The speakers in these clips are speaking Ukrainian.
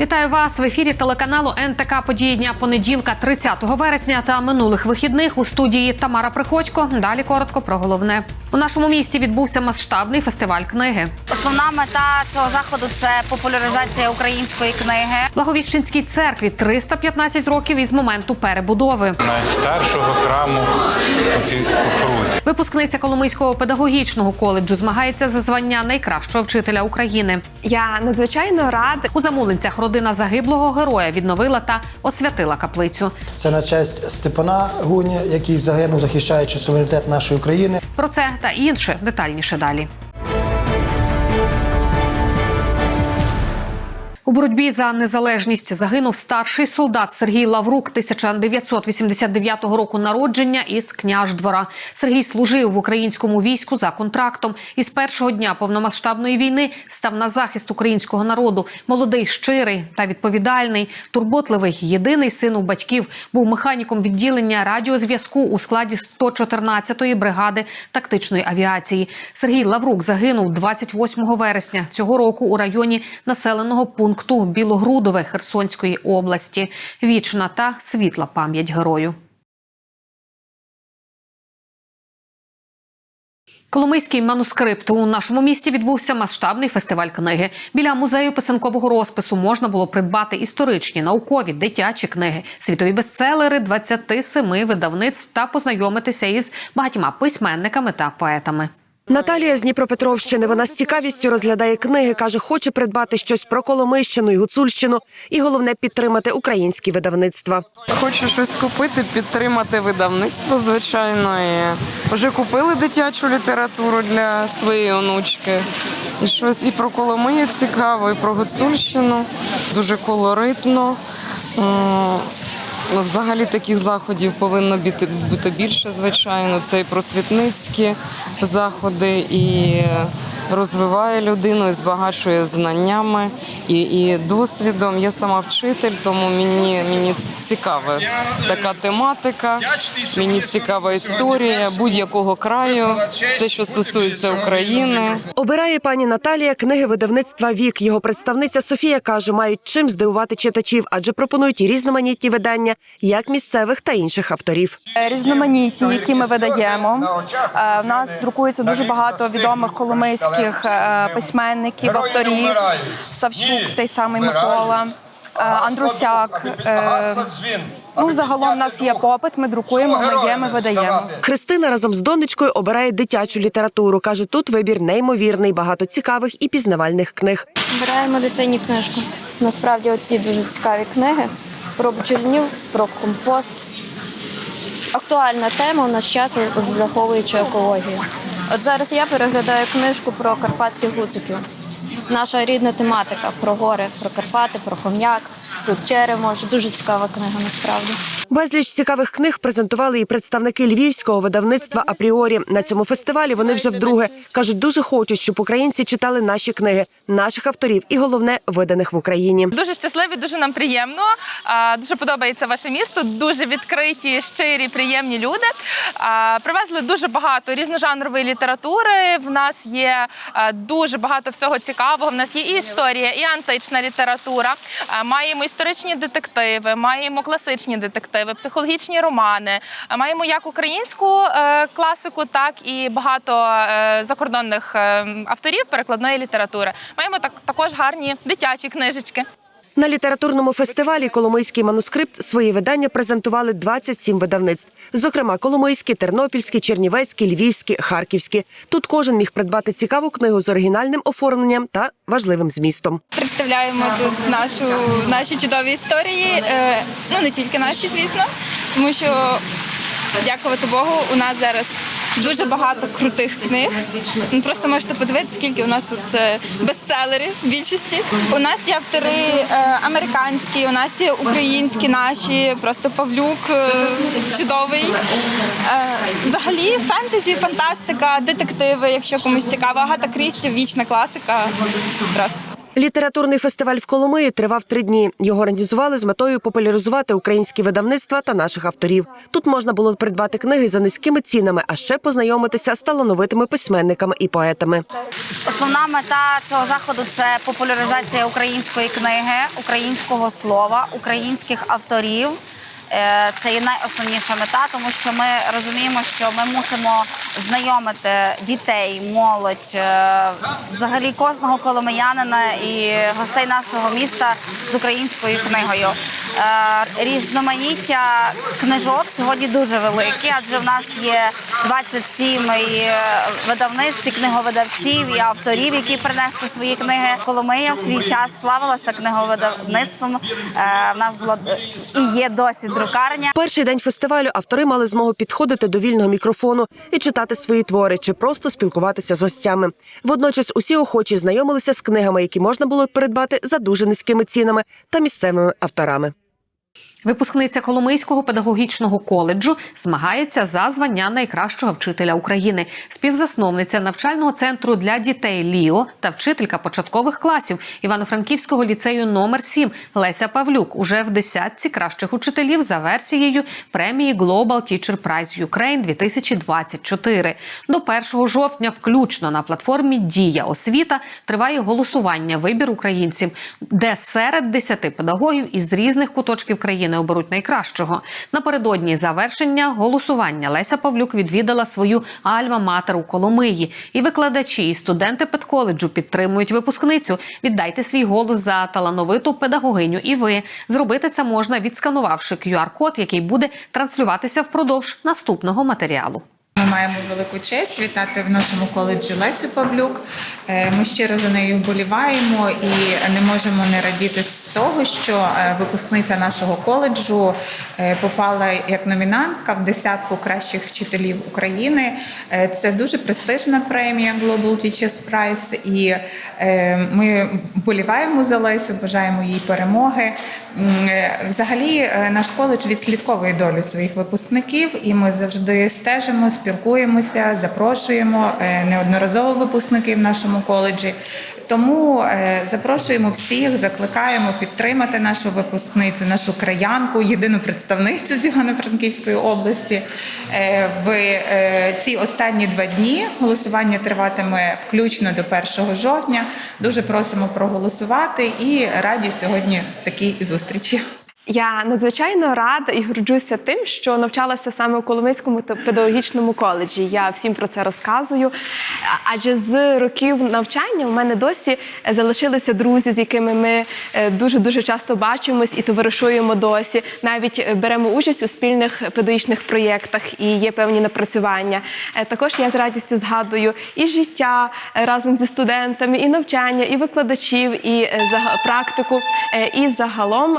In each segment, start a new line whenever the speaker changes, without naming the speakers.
Вітаю вас в ефірі телеканалу НТК Події дня понеділка, 30 вересня та минулих вихідних у студії Тамара Приходько. Далі коротко про головне. У нашому місті відбувся масштабний фестиваль книги.
Основна мета цього заходу це популяризація української книги.
Благовіщенській церкві 315 років із моменту перебудови.
найстаршого храму у цій окрузі.
Випускниця Коломийського педагогічного коледжу змагається за звання найкращого вчителя України.
Я надзвичайно рада.
У Замулинцях родина загиблого героя відновила та освятила каплицю.
Це на честь Степана Гуні, який загинув, захищаючи суверенітет нашої України.
Про це та інше детальніше далі. У боротьбі за незалежність загинув старший солдат Сергій Лаврук 1989 року народження із Княждвора. Сергій служив в українському війську за контрактом і з першого дня повномасштабної війни став на захист українського народу. Молодий, щирий та відповідальний, турботливий, єдиний син у батьків. Був механіком відділення радіозв'язку у складі 114-ї бригади тактичної авіації. Сергій Лаврук загинув 28 вересня цього року у районі населеного пункту Білогрудове Херсонської області. Вічна та світла пам'ять герою. Коломийський манускрипт у нашому місті відбувся масштабний фестиваль книги. Біля музею писанкового розпису можна було придбати історичні, наукові, дитячі книги, світові бестселери 27 видавництв та познайомитися із багатьма письменниками та поетами.
Наталія з Дніпропетровщини. Вона з цікавістю розглядає книги. каже, хоче придбати щось про Коломийщину і Гуцульщину, і головне підтримати українські видавництва.
Хочу щось купити, підтримати видавництво, звичайно. І вже купили дитячу літературу для своєї онучки. І щось і про Коломию цікаво, і про Гуцульщину. Дуже колоритно. Ну, взагалі таких заходів повинно бути більше, звичайно. Це і просвітницькі заходи, і розвиває людину, і збагачує знаннями і, і досвідом. Я сама вчитель, тому мені, мені цікава така тематика, мені цікава історія будь-якого краю, все, що стосується України.
Обирає пані Наталія книги видавництва Вік. Його представниця Софія каже, мають чим здивувати читачів, адже пропонують і різноманітні видання, як місцевих та інших авторів.
Е, різноманітні, які ми видаємо. Е, В нас друкується дуже багато відомих коломийських е, письменників, авторів. Савчук, цей самий Микола, е, Андрусяк. Е, Ну, загалом в нас є попит. Ми друкуємо, ми є, ми видаємо.
Христина разом з донечкою обирає дитячу літературу. каже, тут вибір неймовірний, багато цікавих і пізнавальних книг.
Збираємо дитині книжку. Насправді оці дуже цікаві книги про бджільнів, про компост. Актуальна тема у наш час, враховуючи екологію. От зараз я переглядаю книжку про карпатських гуциків. Наша рідна тематика про гори, про Карпати, про хом'як. Тут черемош. Дуже цікава книга насправді.
Безліч цікавих книг презентували і представники львівського видавництва Апріорі. На цьому фестивалі вони вже вдруге кажуть, дуже хочуть, щоб українці читали наші книги, наших авторів і головне виданих в Україні.
Дуже щасливі, дуже нам приємно. Дуже подобається ваше місто. Дуже відкриті, щирі, приємні люди. Привезли дуже багато різножанрової літератури. В нас є дуже багато всього цікавого. В нас є і історія, і антична література. Маємо історичні детективи, маємо класичні детективи, психологічні романи. Маємо як українську е, класику, так і багато е, закордонних е, авторів перекладної літератури. Маємо так також гарні дитячі книжечки.
На літературному фестивалі Коломийський манускрипт свої видання презентували 27 видавництв. Зокрема, Коломийські, Тернопільські, Чернівецькі, Львівські, Харківські. Тут кожен міг придбати цікаву книгу з оригінальним оформленням та важливим змістом.
Представляємо тут нашу наші чудові історії. е, Ну не тільки наші, звісно, тому що дякувати Богу, у нас зараз. Дуже багато крутих книг. Ви просто можете подивитися, скільки у нас тут е, бестселери в більшості. У нас є автори е, американські, у нас є українські наші, просто Павлюк е, чудовий. Взагалі фентезі, фантастика, детективи, якщо комусь цікаво. Агата Крісті, вічна класика. Просто.
Літературний фестиваль в Коломиї тривав три дні. Його організували з метою популяризувати українські видавництва та наших авторів. Тут можна було придбати книги за низькими цінами, а ще познайомитися з талановитими письменниками і поетами.
Основна мета цього заходу це популяризація української книги, українського слова, українських авторів. Е, Це є найосновніша мета, тому що ми розуміємо, що ми мусимо знайомити дітей, молодь, е, взагалі кожного коломиянина і гостей нашого міста з українською книгою. Е, Різноманіття книжок сьогодні дуже великі, адже в нас є 27 і е, видавництв, і книговидавців і авторів, які принесли свої книги. Коломия в свій час славилася книговидавництвом. Е, В нас була і є досі друкарня.
Перший день фестивалю автори мали змогу підходити до вільного мікрофону і читати свої твори чи просто спілкуватися з гостями. Водночас усі охочі знайомилися з книгами, які можна було придбати за дуже низькими цінами та місцевими авторами.
Випускниця Коломийського педагогічного коледжу змагається за звання найкращого вчителя України, співзасновниця навчального центру для дітей Ліо та вчителька початкових класів Івано-Франківського ліцею номер 7 Леся Павлюк уже в десятці кращих учителів за версією премії Global Teacher Prize Ukraine 2024. До 1 жовтня, включно на платформі Дія освіта триває голосування вибір українців, де серед 10 педагогів із різних куточків країни оберуть найкращого. Напередодні завершення голосування Леся Павлюк відвідала свою альма-матер у Коломиї. І викладачі, і студенти педколеджу підтримують випускницю. Віддайте свій голос за талановиту педагогиню. І ви зробити це можна, відсканувавши QR-код, який буде транслюватися впродовж наступного матеріалу.
Маємо велику честь вітати в нашому коледжі Лесю Павлюк. Е, Ми щиро за нею вболіваємо і не можемо не радіти з того, що е, випускниця нашого коледжу е, попала як номінантка в десятку кращих вчителів України. Це дуже престижна премія Global Teachers Prize, і ми вболіваємо за Лесю, бажаємо їй перемоги. Взагалі, наш коледж відслідковує долю своїх випускників, і ми завжди стежимо, спілкуємося, запрошуємо е, неодноразово випускників в нашому коледжі. Тому е, запрошуємо всіх, закликаємо підтримати нашу випускницю, нашу краянку, єдину представницю з Івано-Франківської області. Е, В ці останні два дні голосування триватиме включно до 1 жовтня. Дуже просимо проголосувати і раді сьогодні такій зустрічі.
Я надзвичайно рада і горджуся тим, що навчалася саме у Коломийському педагогічному коледжі. Я всім про це розказую. Адже з років навчання у мене досі е, залишилися друзі, з якими ми дуже дуже часто бачимось і товаришуємо досі. Навіть е, беремо участь у спільних педагогічних проєктах і є певні напрацювання. Е, Також я з радістю згадую і життя разом зі студентами, і навчання, і викладачів, і практику, і загалом.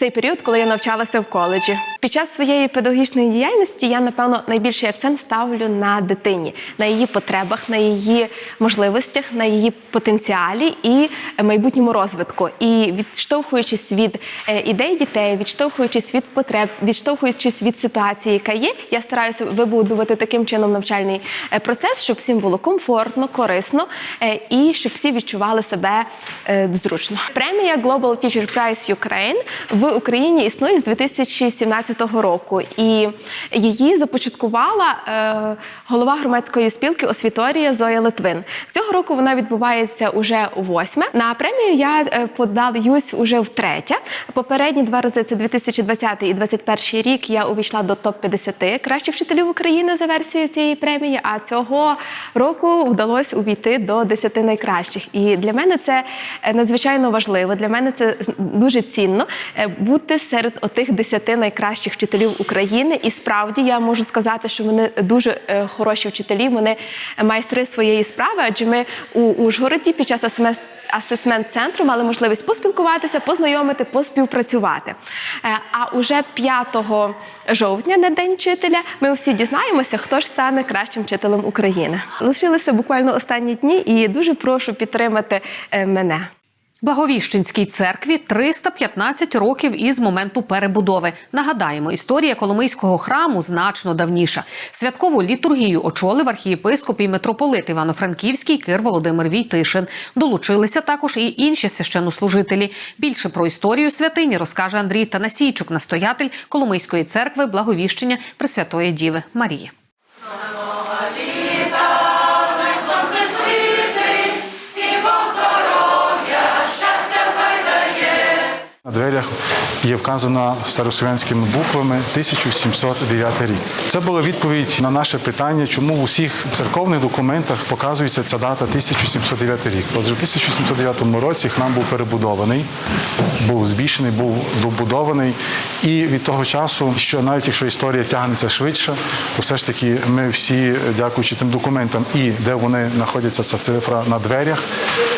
Цей період, коли я навчалася в коледжі. Під час своєї педагогічної діяльності я, напевно, найбільший акцент ставлю на дитині, на її потребах, на її можливостях, на її потенціалі і майбутньому розвитку. І відштовхуючись від е, ідей дітей, відштовхуючись від потреб, відштовхуючись від ситуації, яка є, я стараюся вибудувати таким чином навчальний е, процес, щоб всім було комфортно, корисно е, і щоб всі відчували себе зручно. Премія Global Teacher Prize Ukraine в Україні існує з 2017 року, і її започаткувала е, голова громадської спілки Освіторія Зоя Литвин. Цього року вона відбувається уже у восьме. На премію я е, подаюсь уже втретє. Попередні два рази це 2020 і 2021 рік. Я увійшла до топ 50 кращих вчителів України за версією цієї премії. А цього року вдалося увійти до 10 найкращих. І для мене це е, надзвичайно важливо. Для мене це дуже цінно бути серед отих 10 найкращих вчителів України. І справді я можу сказати, що вони дуже е, хороші вчителі, вони майстри своєї справи, адже ми у Ужгороді під час АСМС асесмент центру мали можливість поспілкуватися, познайомити, поспівпрацювати. Е, А уже 5 жовтня, на день вчителя, ми всі дізнаємося, хто ж стане кращим вчителем України. Лишилися буквально останні дні, і дуже прошу підтримати е, мене.
Благовіщенській церкві 315 років із моменту перебудови. Нагадаємо, історія Коломийського храму значно давніша. Святкову літургію очолив архієпископ і митрополит Івано-Франківський Кир Володимир Війтишин. Долучилися також і інші священнослужителі. Більше про історію святині розкаже Андрій Танасійчук, настоятель Коломийської церкви Благовіщення Пресвятої Діви Марії.
На дверях є вказано старослов'янськими буквами 1709 рік. Це була відповідь на наше питання, чому в усіх церковних документах показується ця дата 1709 рік. Отже, в 1709 році храм був перебудований, був збільшений, був добудований. І від того часу, що навіть якщо історія тягнеться швидше, то все ж таки ми всі, дякуючи тим документам, і де вони знаходяться, ця цифра на дверях,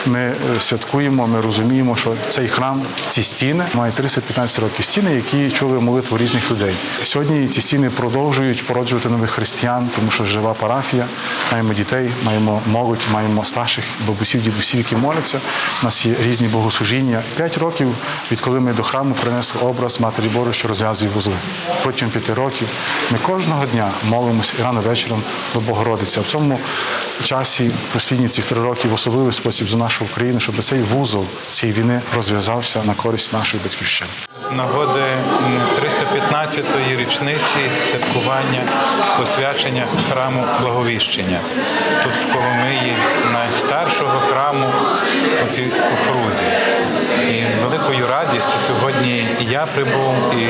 ми е, святкуємо, ми розуміємо, що цей храм, ці стіни мають 315 років стіни, які чули молитву різних людей. Сьогодні ці стіни продовжують породжувати нових християн, тому що жива парафія. Маємо дітей, маємо молодь, маємо старших бабусів, дідусів, які моляться. У нас є різні богослужіння. П'ять років, відколи ми до храму принесли образ Матері Божої, що розв'язує вузли. Протягом п'яти років ми кожного дня молимося і рано вечором до Богородиці. В цьому часі, останні ці три роки, в особливий спосіб за нашу Україну, щоб цей вузол цієї війни розв'язався на користь нашої батьківщини.
З нагоди 315-ї річниці святкування посвячення храму Благовіщення. Тут в Коломиї найстаршого храму у цій окрузі. І з великою радістю сьогодні я прибув, і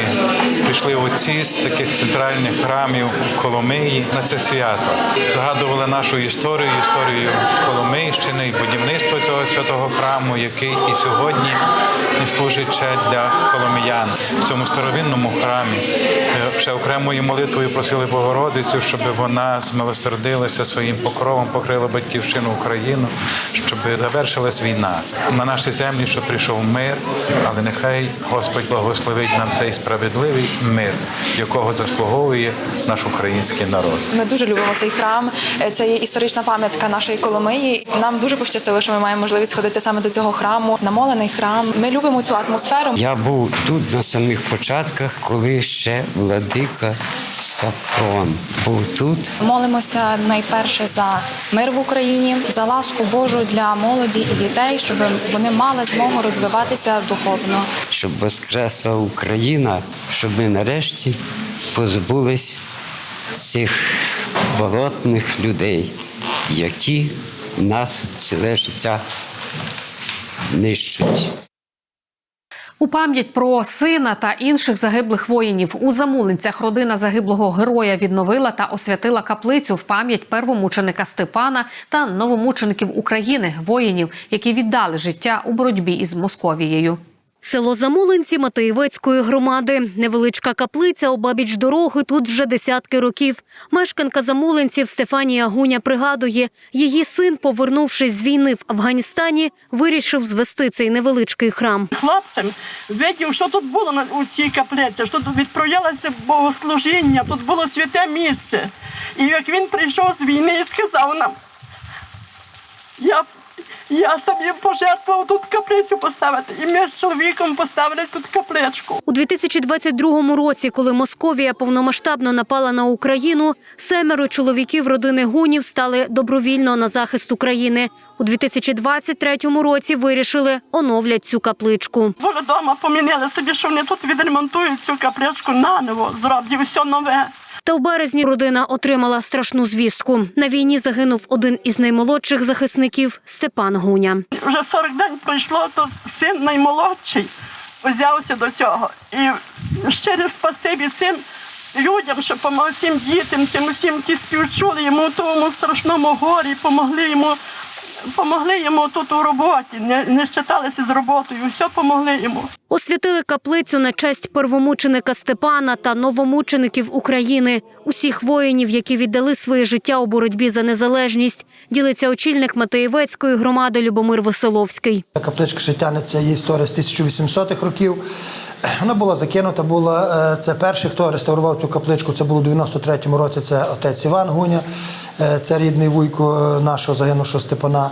прийшли отці з таких центральних храмів Коломиї на це свято. Згадували нашу історію, історію Коломийщини і будівництво цього святого храму, який і сьогодні служить ще для коломиян. В цьому старовинному храмі ще окремою молитвою просили Богородицю, щоб вона змилосердилася своїм покровом, покрила батьківщину Україну, щоб завершилась війна. На нашій землі, щоб прийшов мир, але нехай Господь благословить нам цей справедливий мир, якого заслуговує наш український народ.
Ми дуже любимо цей храм. Це є історична пам'ятка нашої Коломиї. Нам дуже пощастило, що ми маємо можливість ходити саме до цього храму. Намолений храм. Ми любимо цю атмосферу.
Я був тут на самих початках, коли ще владика Сафрон був тут.
Молимося найперше за мир в Україні, за ласку Божу для молоді і дітей, щоб вони мали змогу розвиватися духовно.
щоб воскресла Україна, щоб ми нарешті позбулись цих болотних людей, які нас ціле життя нищать.
У пам'ять про сина та інших загиблих воїнів у Замулинцях родина загиблого героя відновила та освятила каплицю в пам'ять первомученика Степана та новомучеників України, воїнів, які віддали життя у боротьбі із Московією.
Село Замулинці Матеєвецької громади. Невеличка каплиця обабіч дороги тут вже десятки років. Мешканка Замулинців Стефанія Гуня пригадує, її син, повернувшись з війни в Афганістані, вирішив звести цей невеличкий храм.
хлопцям видів, що тут було у цій каплиці, що тут відправлялося богослужіння, тут було святе місце. І як він прийшов з війни і сказав нам, я, я собі пожертвував тут каплицю поставити. І ми з чоловіком поставили тут капличку.
У 2022 році, коли Московія повномасштабно напала на Україну, семеро чоловіків родини гунів стали добровільно на захист України. У 2023 році вирішили оновлять цю капличку.
Були вдома, помінили собі, що вони тут відремонтують цю капличку наново, зроблять все нове.
Та в березні родина отримала страшну звістку. На війні загинув один із наймолодших захисників Степан Гуня.
Вже 40 день пройшло, то син наймолодший взявся до цього. І щире спасибі цим людям, що помогли цим дітям, цим усім, які співчули йому тому страшному горі, помогли йому, помогли йому тут у роботі, не, не щиталися з роботою, все помогли йому.
Освятили каплицю на честь первомученика Степана та новомучеників України, усіх воїнів, які віддали своє життя у боротьбі за незалежність. Ділиться очільник Матеєвецької громади Любомир Веселовський.
Капличка ще тягнеться її історія з 1800-х років. Вона була закинута, була е, це перший, хто реставрував цю капличку. Це було у 93-му році. Це отець Іван Гуня. Е, Це рідний вуйко е, нашого загинувшого Степана.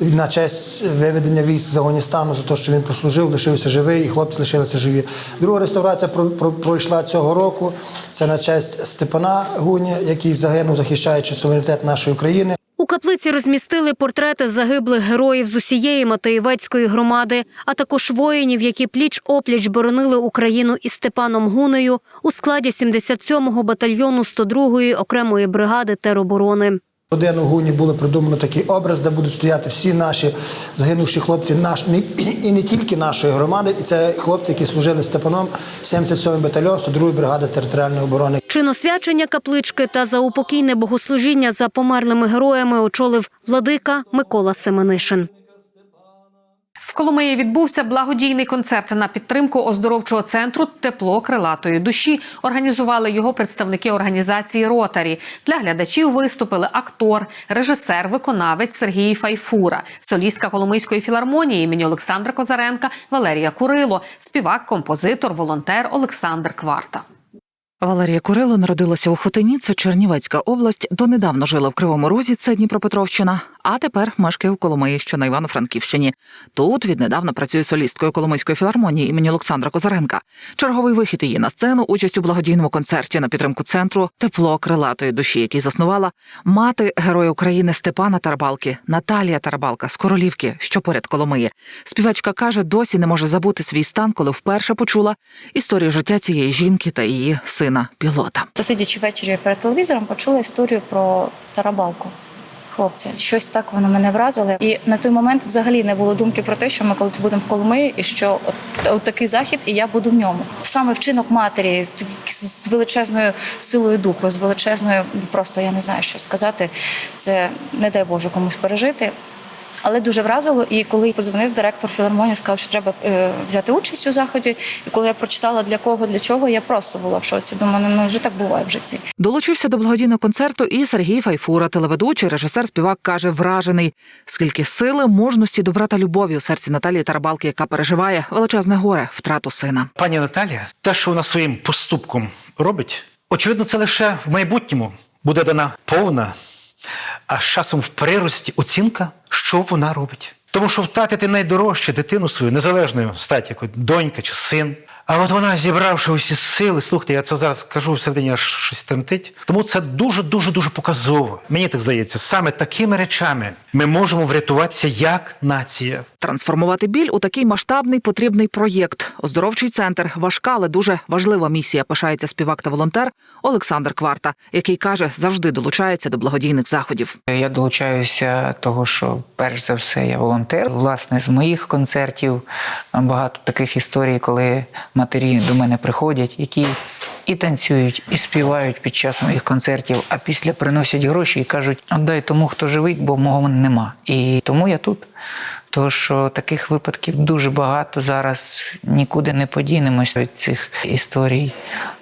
На честь виведення військ з Афганістану за те, що він прослужив, лишився живий, і хлопці лишилися живі. Друга реставрація про- про- пройшла цього року. Це на честь Степана Гуні, який загинув, захищаючи суверенітет нашої країни.
Каплиці розмістили портрети загиблих героїв з усієї Матеєвецької громади, а також воїнів, які пліч-опліч боронили Україну із Степаном Гунею у складі 77-го батальйону 102-ї окремої бригади тероборони.
Родину Гуні було придумано такий образ, де будуть стояти всі наші загинувші хлопці, наш і не тільки нашої громади, і це хлопці, які служили Степаном, 77-й батальйон, 102-ї бригади територіальної оборони.
Чиносвячення каплички та заупокійне богослужіння за померлими героями очолив владика Микола Семенишин.
В Коломиї відбувся благодійний концерт на підтримку оздоровчого центру Тепло крилатої душі. Організували його представники організації Ротарі. Для глядачів виступили актор, режисер, виконавець Сергій Файфура, солістка Коломийської філармонії імені Олександра Козаренка Валерія Курило, співак, композитор, волонтер Олександр Кварта.
Валерія Курило народилася у Хотині, це Чернівецька область. Донедавно жила в Кривому Розі, це Дніпропетровщина, а тепер мешкає в Коломиї, що на Івано-Франківщині. Тут віднедавна працює солісткою Коломийської філармонії імені Олександра Козаренка. Черговий вихід її на сцену, участь у благодійному концерті на підтримку центру Тепло крилатої душі, який заснувала мати героя України Степана Тарабалки, Наталія Тарабалка з Королівки, що поряд Коломиї. Співачка каже, досі не може забути свій стан, коли вперше почула історію життя цієї жінки та її сина пілота.
Сидячи ввечері перед телевізором, почула історію про тарабалку. Хлопці, щось так воно мене вразило. І на той момент взагалі не було думки про те, що ми колись будемо в Коломиї, і що от, от такий захід, і я буду в ньому. Саме вчинок матері з величезною силою духу, з величезною, просто я не знаю, що сказати. Це не дай Боже комусь пережити. Але дуже вразило, і коли позвонив директор філармонії, сказав, що треба е, взяти участь у заході. І коли я прочитала для кого, для чого, я просто була в шоці. Думаю, ну вже так буває в житті.
Долучився до благодійного концерту і Сергій Файфура, телеведучий, режисер, співак каже, вражений, скільки сили, мужності, добра та любові у серці Наталії Тарабалки, яка переживає величезне горе, втрату сина.
Пані Наталія, те, що вона своїм поступком робить, очевидно, це лише в майбутньому буде дана повна, а з часом в прирості оцінка, що вона робить. Тому що втратити найдорожче дитину свою, незалежною статі, як донька чи син. А от вона, зібравши усі сили, слухайте, я це зараз кажу всередині аж щось тремтить. Тому це дуже, дуже, дуже показово. Мені так здається, саме такими речами ми можемо врятуватися як нація.
Трансформувати біль у такий масштабний потрібний проєкт. Оздоровчий центр важка, але дуже важлива місія. Пишається співак та волонтер Олександр Кварта, який каже, завжди долучається до благодійних заходів.
Я долучаюся того, що перш за все я волонтер. Власне, з моїх концертів багато таких історій, коли матері до мене приходять, які і танцюють, і співають під час моїх концертів, а після приносять гроші і кажуть: віддай тому, хто живий, бо мого нема. І тому я тут. Тому що таких випадків дуже багато зараз нікуди не подінемось від цих історій.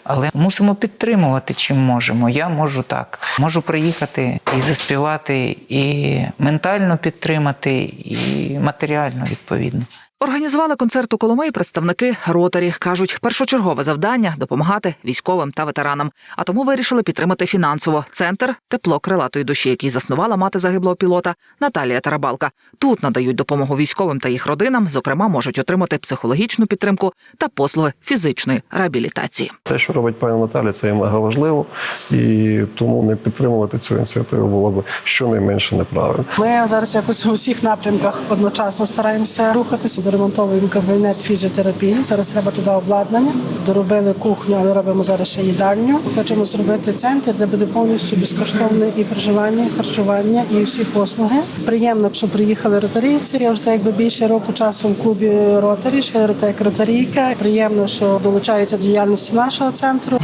Але мусимо підтримувати чим можемо. Я можу так. Можу приїхати і заспівати, і ментально підтримати, і матеріально відповідно.
Організували концерт у Коломиї представники ротарі. кажуть, першочергове завдання допомагати військовим та ветеранам. А тому вирішили підтримати фінансово центр тепло крилатої душі, який заснувала мати загиблого пілота Наталія Тарабалка. Тут надають допомогу військовим та їх родинам. Зокрема, можуть отримати психологічну підтримку та послуги фізичної реабілітації.
Те, що робить пані Наталя, це є мега важливо, і тому не підтримувати цю ініціативу було б щонайменше неправильно.
Ми зараз якось у всіх напрямках одночасно стараємося рухатися. Доремонтовуємо кабінет фізіотерапії. Зараз треба туди обладнання. Доробили кухню, але робимо зараз ще їдальню. Хочемо зробити центр, де буде повністю безкоштовне і проживання, і харчування, і всі послуги. Приємно, що приїхали ротарійці. Я вже якби більше року часу в клубі ротарі, ще ротарійка. Приємно, що долучаються до діяльності нашого центру.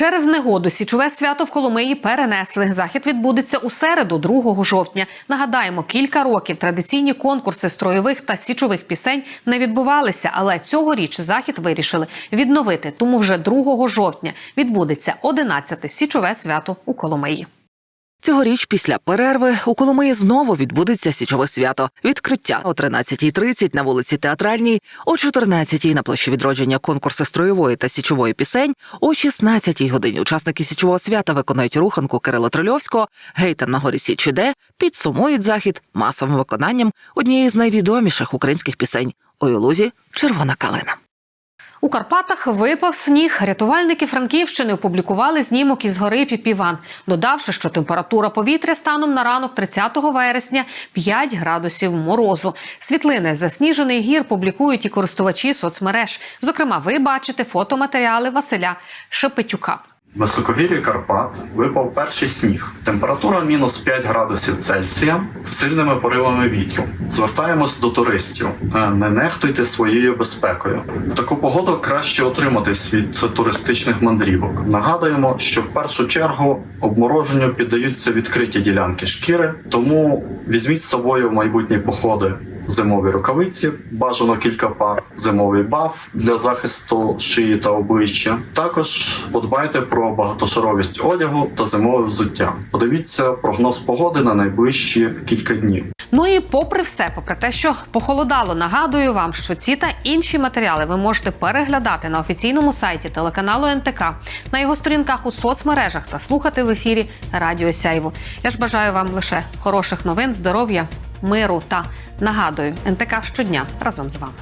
Через негоду січове свято в Коломиї перенесли. Захід відбудеться у середу, 2 жовтня. Нагадаємо, кілька років традиційні конкурси строєвих та січових пісень не відбувалися, але цьогоріч захід вирішили відновити. Тому вже 2 жовтня відбудеться 11-те січове свято у Коломиї.
Цьогоріч після перерви у Коломиї знову відбудеться січове свято. Відкриття о 13.30 на вулиці Театральній, о 14.00 на площі відродження конкурси строєвої та січової пісень. О 16.00 годині учасники січового свята виконують руханку Кирила Трильовського, гейтан на горі Січі Де підсумують захід масовим виконанням однієї з найвідоміших українських пісень «Ой у лузі червона калина.
У Карпатах випав сніг. Рятувальники Франківщини опублікували знімок із гори Піпіван, додавши, що температура повітря станом на ранок 30 вересня 5 градусів морозу. Світлини засніжений гір публікують і користувачі соцмереж. Зокрема, ви бачите фотоматеріали Василя Шепетюка.
Високогір'ї Карпат випав перший сніг. Температура мінус 5 градусів Цельсія з сильними поривами вітру. Звертаємось до туристів. Е, Не нехтуйте своєю безпекою. В таку погоду краще утриматись від туристичних мандрівок. Нагадуємо, що в першу чергу обмороженню піддаються відкриті ділянки шкіри, тому візьміть з собою в майбутні походи зимові рукавиці, бажано кілька пар, зимовий баф для захисту шиї та обличчя. Також подбайте про багатошаровість одягу та зимове взуття. Подивіться прогноз погоди на найближчі кілька днів.
Ну і попри все, попри те, що похолодало, нагадую вам, що ці та інші матеріали ви можете переглядати на офіційному сайті телеканалу НТК, на його сторінках у соцмережах та слухати в ефірі Радіо Сяйво. Я ж бажаю вам лише хороших новин, здоров'я, миру та нагадую, НТК щодня разом з вами.